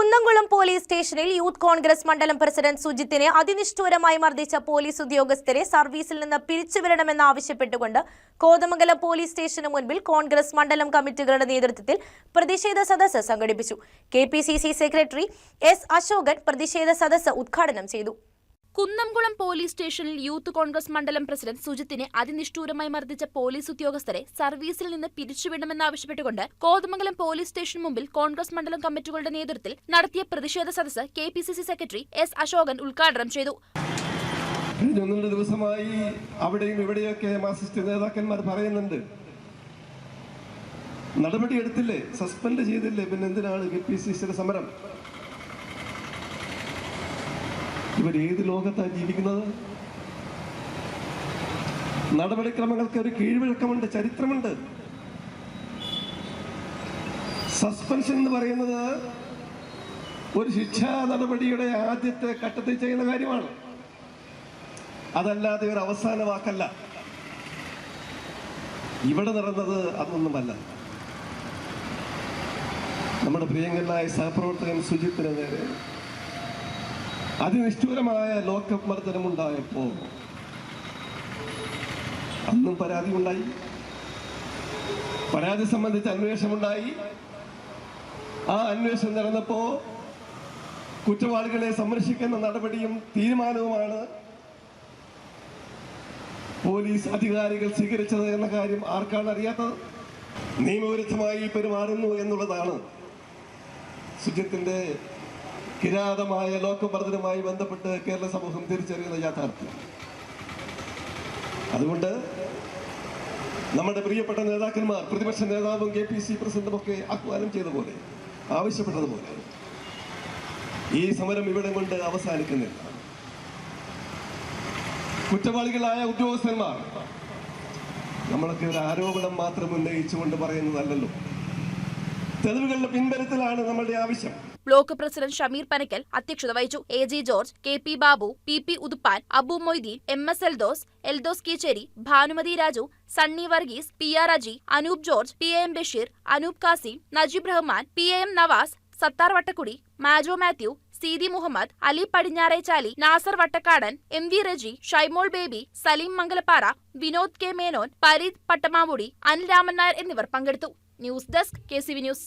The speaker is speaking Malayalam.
കുന്നംകുളം പോലീസ് സ്റ്റേഷനിൽ യൂത്ത് കോൺഗ്രസ് മണ്ഡലം പ്രസിഡന്റ് സുജിത്തിനെ അതിനിഷ്ഠൂരമായി മർദ്ദിച്ച പോലീസ് ഉദ്യോഗസ്ഥരെ സർവീസിൽ നിന്ന് പിരിച്ചുവിടണമെന്നാവശ്യപ്പെട്ടുകൊണ്ട് കോതമംഗലം പോലീസ് സ്റ്റേഷന് മുൻപിൽ കോൺഗ്രസ് മണ്ഡലം കമ്മിറ്റികളുടെ നേതൃത്വത്തിൽ പ്രതിഷേധ സദസ്സ് സംഘടിപ്പിച്ചു. കെ സെക്രട്ടറി എസ് അശോകൻ പ്രതിഷേധ സദസ്സ് ഉദ്ഘാടനം ചെയ്തു. കുന്നംകുളം പോലീസ് സ്റ്റേഷനിൽ യൂത്ത് കോൺഗ്രസ് മണ്ഡലം പ്രസിഡന്റ് സുജിത്തിനെ അതിനിഷ്ഠൂരമായി മർദ്ദിച്ച പോലീസ് ഉദ്യോഗസ്ഥരെ സർവീസിൽ നിന്ന് പിരിച്ചുവിടണമെന്നാവശ്യപ്പെട്ടുകൊണ്ട് കോതമംഗലം പോലീസ് സ്റ്റേഷൻ മുമ്പിൽ കോൺഗ്രസ് മണ്ഡലം കമ്മിറ്റികളുടെ നേതൃത്വത്തിൽ നടത്തിയ പ്രതിഷേധ സദസ്സ് K P C C secretary S Ashokan ഉദ്ഘാടനം ചെയ്തു. കഴിഞ്ഞ ദിവസമായി അവിടെയും ഇവിടെയൊക്കെ മാർസിസ്റ്റ് നേതാക്കന്മാർ പറയുന്നുണ്ട്. നടപടി എടുത്തില്ലേ? സസ്പെൻഡ് ചെയ്തില്ലേ? പിന്നെ എന്തിനാണ് കെ പി സി സിയുടെ സമരം? ഇവർ ഏത് ലോകത്താണ് ജീവിക്കുന്നത്? നടപടിക്രമങ്ങൾക്ക് ഒരു കീഴ്വഴക്കമുണ്ട് ചരിത്രമുണ്ട്. സസ്പെൻഷൻ എന്ന് പറയുന്നത് ഒരു ശിക്ഷാ നടപടിയുടെ ആദ്യത്തെ ഘട്ടത്തിൽ ചെയ്യുന്ന കാര്യമാണ്. അതല്ലാതെ ഒരു അവസാന വാക്കല്ല. ഇവിടെ നടന്നത് അതൊന്നുമല്ല. നമ്മുടെ പ്രിയങ്കരനായ സഹപ്രവർത്തകൻ സുജിത്തിന് നേരെ അതിനിഷ്ഠൂരമായ ലോക്കപ്പ് മർദ്ദനമുണ്ടായപ്പോ അന്നും പരാതി ഉണ്ടായി. പരാതി സംബന്ധിച്ച് അന്വേഷണമുണ്ടായി. ആ അന്വേഷണം നടന്നപ്പോ കുറ്റവാളികളെ സംരക്ഷിക്കുന്ന നടപടിയും തീരുമാനവുമാണ് പോലീസ് അധികാരികൾ സ്വീകരിച്ചത് എന്ന കാര്യം ആർക്കാണ് അറിയാത്തത്? നിയമവിരുദ്ധമായി പെരുമാറുന്നു എന്നുള്ളതാണ് സുജിത്തിന്റെ കിരാതമായ ലോകമർദ്ദനവുമായി ബന്ധപ്പെട്ട് കേരള സമൂഹം തിരിച്ചറിയുന്ന യാഥാർത്ഥ്യം. അതുകൊണ്ട് നമ്മുടെ പ്രിയപ്പെട്ട നേതാക്കന്മാർ പ്രതിപക്ഷ നേതാവും കെ പി സി പ്രസിഡന്റും ഒക്കെ ആഹ്വാനം ചെയ്ത പോലെ ആവശ്യപ്പെട്ടതുപോലെ ഈ സമരം ഇവിടെ കൊണ്ട് അവസാനിക്കുന്നില്ല. കുറ്റവാളികളായ ഉദ്യോഗസ്ഥന്മാർ നമ്മളൊക്കെ ഒരു ആരോപണം മാത്രം ഉന്നയിച്ചുകൊണ്ട് പറയുന്നതല്ലല്ലോ. തെളിവുകളുടെ പിൻബലത്തിലാണ് നമ്മളുടെ ആവശ്യം. ബ്ലോക്ക് പ്രസിഡന്റ് ഷമീർ പനക്കൽ അധ്യക്ഷത വഹിച്ചു. A G George K P Babu P P Uthuppan Abu Moideen M S Eldhose Eldhose Keecheri Bhanumathi Raju Sunny Varghese P R Aji Anoop George P A Basheer Anoop Kasim Najeeb Rahman P A Navas Sathar Vattakkudi Majo Mathew Seethi Muhammad Ali Padinjarechali Nasar Vattakkadan M V Reji Shaimol baby Saleem Mangalappara Vinod K Menon Pareed Pattamavudi Anil Raman Nair എന്നിവർ പങ്കെടുത്തു. News desk K news.